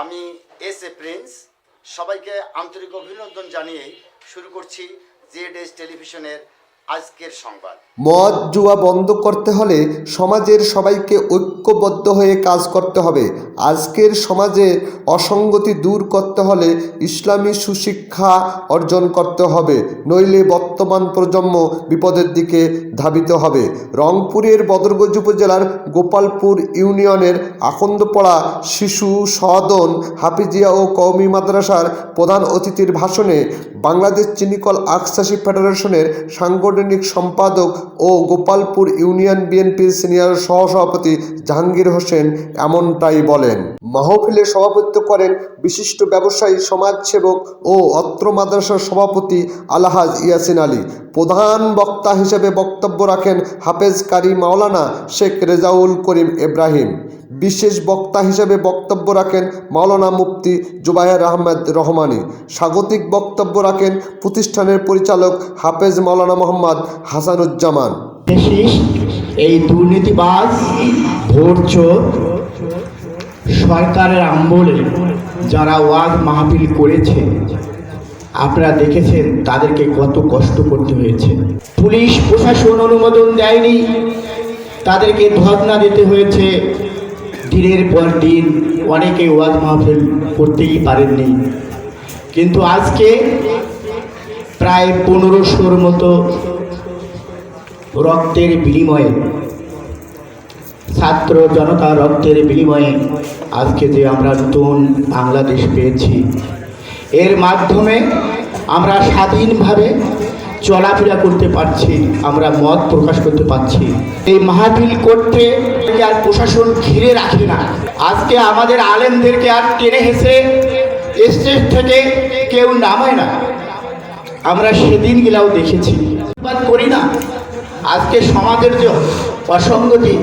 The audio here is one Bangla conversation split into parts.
আমি এস এ প্রিন্স। সবাইকে আন্তরিক অভিনন্দন জানিয়ে শুরু করছি জেড এস টেলিভিশনের আজকের সংবাদ। মদ জুয়া বন্ধ করতে হলে সমাজের সবাইকে ঐক্যবদ্ধ হয়ে কাজ করতে হবে। আজকের সমাজে অসঙ্গতি দূর করতে হলে ইসলামী সুশিক্ষা অর্জন করতে হবে। নইলে বর্তমান প্রজন্ম বিপদের দিকে ধাবিত হবে। রংপুরের বদরগঞ্জ উপজেলার গোপালপুর ইউনিয়নের আকন্দপাড়া শিশু সদন হাফিজিয়া ও কওমি মাদ্রাসার প্রধান অতিথির ভাষণে বাংলাদেশ চিনিকল আকসাসী ফেডারেশনের সাংগঠনিক সম্পাদক ও গোপালপুর ইউনিয়ন বিএনপির সিনিয়র সহসভাপতি জাহাঙ্গীর হোসেন এমনটাই বলেন। মাহফিলে সভাপতিত্ব করেন বিশিষ্ট ব্যবসায়ী, সমাজসেবক ও অত্র মাদ্রাসার সভাপতি আলহাজ ইয়াসিন আলী। প্রধান বক্তা হিসেবে বক্তব্য রাখেন হাফেজ কারি মাওলানা শেখ রেজাউল করিম ইব্রাহিম। বিশেষ বক্তা হিসেবে বক্তব্য রাখেন মাওলানা মুফতি জুবায়ের আহমেদ রহমানি। স্বাগতিক বক্তব্য রাখেন প্রতিষ্ঠানের পরিচালক হাফেজ মাওলানা মোহাম্মদ হাসানুজ্জামান। এই দুর্নীতিবাজ ভোটচোর সরকারের আমলে যারা ওয়াজ মাহফিল করেছে, আপনারা দেখেছেন তাদেরকে কত কষ্ট করতে হয়েছে। পুলিশ প্রশাসন অনুমোদন দেয়নি, তাদেরকে ধর্ণা দিতে হয়েছে দিনের পর দিন অনেকে ওয়াজ মাহফিল করতেই পারেননি। কিন্তু আজকে প্রায় পনেরোশোর মতো রক্তের বিনিময়ে, ছাত্র জনতা রক্তের বিনিময়ে আজকে যে আমরা নতুন বাংলাদেশ পেয়েছি, এর মাধ্যমে আমরা স্বাধীনভাবে চলাফেরা করতে পারছি, আমরা মত প্রকাশ করতে পারছি। এই মাহফিল করতে আর প্রশাসন ঘিরে রাখে না। আজকে আমাদের আলেমদেরকে আর টেনে হেসে স্টেজ থেকে কেউ নামায় না। আমরা সেদিন গেলাও দেখেছি করি না। আজকে সমাজের যে অসঙ্গতি,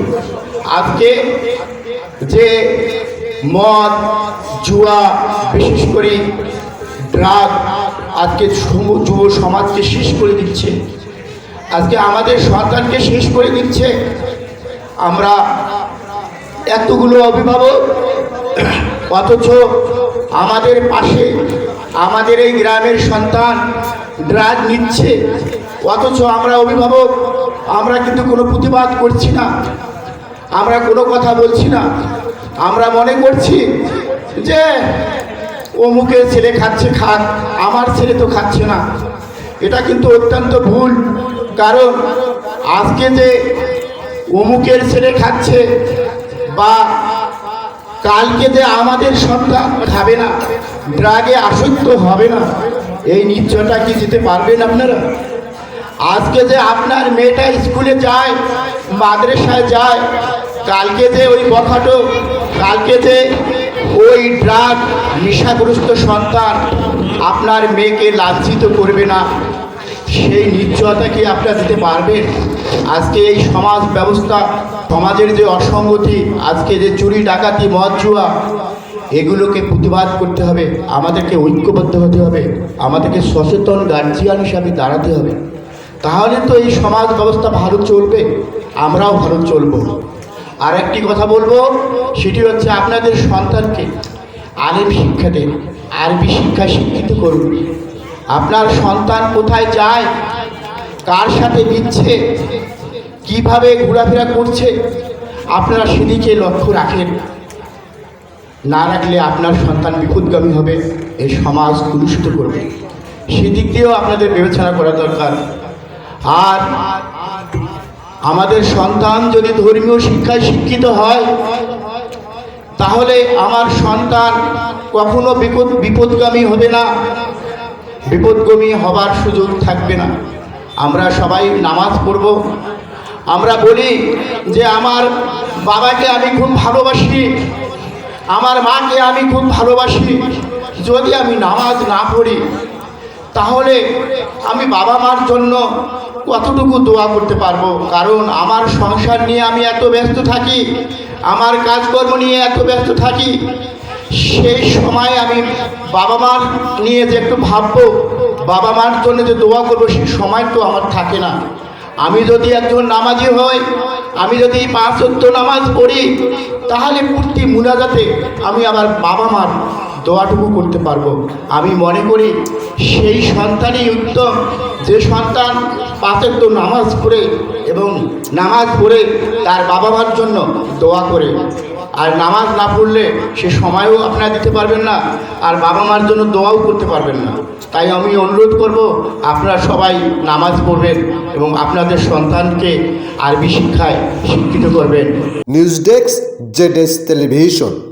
আজকে যে মদ, জুয়া, বিশেষ করে ড্রাগ আজকে যুব সমাজকে শেষ করে দিচ্ছে। আজকে আমাদের সন্তানকে শেষ করে দিচ্ছে। আমরা এতগুলো অভিভাবক, অথচ আমাদের পাশে আমাদের এই গ্রামের সন্তান ড্রাগ নিচ্ছে। অথচ আমরা অভিভাবক, আমরা কিন্তু কোনো প্রতিবাদ করছি না। আমরা কোনো কথা বলছি না। আমরা মনে করছি যে অমুকের ছেলে খাচ্ছে খাক, আমার ছেলে তো খাচ্ছে না। এটা কিন্তু অত্যন্ত ভুল, কারণ আজকে যে অমুকের ছেলে খাচ্ছে বা কালকে যে আমাদের সন্তান খাবে না, ড্রাগে আসক্ত হবে না, এই নিশ্চয়টা কি দিতে পারবেন আপনারা? আজকে যে আপনার মেয়েটা স্কুলে যায়, মাদ্রাসায় যায়, কালকে যে ওই কথাটো কালকে যে ওই ড্রাগ নেশাগ্রস্ত সন্তান আপনার মেয়েকে লাঞ্ছিত করবে না। সেই নিশ্চয়তা কি আপনারা দিতে পারবেন? আজকে এই সমাজ ব্যবস্থা, সমাজের যে অসঙ্গতি, আজকে যে চুরি, ডাকাতি, মদ জুয়া, এগুলোকে প্রতিবাদ করতে হবে। আমাদেরকে ঐক্যবদ্ধ হতে হবে। আমাদেরকে সচেতন গার্জিয়ান হিসাবে দাঁড়াতে হবে। তাহলে তো এই সমাজ ব্যবস্থা ভালো চলবে। আমরাও ভালো চলবো। আর একটি কথা বলব, সেটি হচ্ছে আপনাদের সন্তানকে আলেম শিক্ষা দেন, আরবি শিক্ষা শিক্ষিত করুন। আপনার সন্তান কোথায় যায়, কার সাথে দিচ্ছে কীভাবে ঘোরাফেরা করছে, আপনারা সেদিকে লক্ষ্য রাখেন। না রাখলে আপনার সন্তান বিপদগামী হবে এই সমাজ কলুষিত করবে। সেদিক দিয়েও আপনাদের বিবেচনা করা দরকার। আর আমাদের সন্তান যদি ধর্মীয় শিক্ষায় শিক্ষিত হয়, তাহলে আমার সন্তান কখনো বিপদ, বিপদগামী হবে না। বিপদগামী হবার সুযোগ থাকবে না। আমরা সবাই নামাজ পড়ব। আমরা বলি যে আমার বাবাকে আমি খুব ভালোবাসি, আমার মাকে আমি খুব ভালোবাসি। যদি আমি নামাজ না পড়ি তাহলে আমি বাবা মার জন্য কতটুকু দোয়া করতে পারব? কারণ আমার সংসার নিয়ে আমি এত ব্যস্ত থাকি, আমার কাজকর্ম নিয়ে এত ব্যস্ত থাকি, সেই সময় আমি বাবা মার নিয়ে যে একটু ভাববো, বাবা মার জন্য যে দোয়া করব, সেই সময় তো আমার থাকে না। আমি যদি একজন নামাজি হই, আমি যদি পাঁচ নামাজ পড়ি, তাহলে প্রতি মুনাজাতে আমি আমার বাবা মার দোয়াটুকু করতে পারব। আমি মনে করি সেই সন্তানই উত্তম। যে সন্তান পাঁচত্ব নামাজ পড়ে এবং নামাজ পড়ে তার বাবা মার জন্য দোয়া করে। আর নামাজ না পড়লে সে সময়ও আপনারা দিতে পারবেন না, আর বাবা মার জন্য দোয়াও করতে পারবেন না। তাই আমি অনুরোধ করব, আপনারা সবাই নামাজ পড়বেন এবং আপনাদের সন্তানকে আরবি শিক্ষায় শিক্ষিত করবেন। News desk Z television.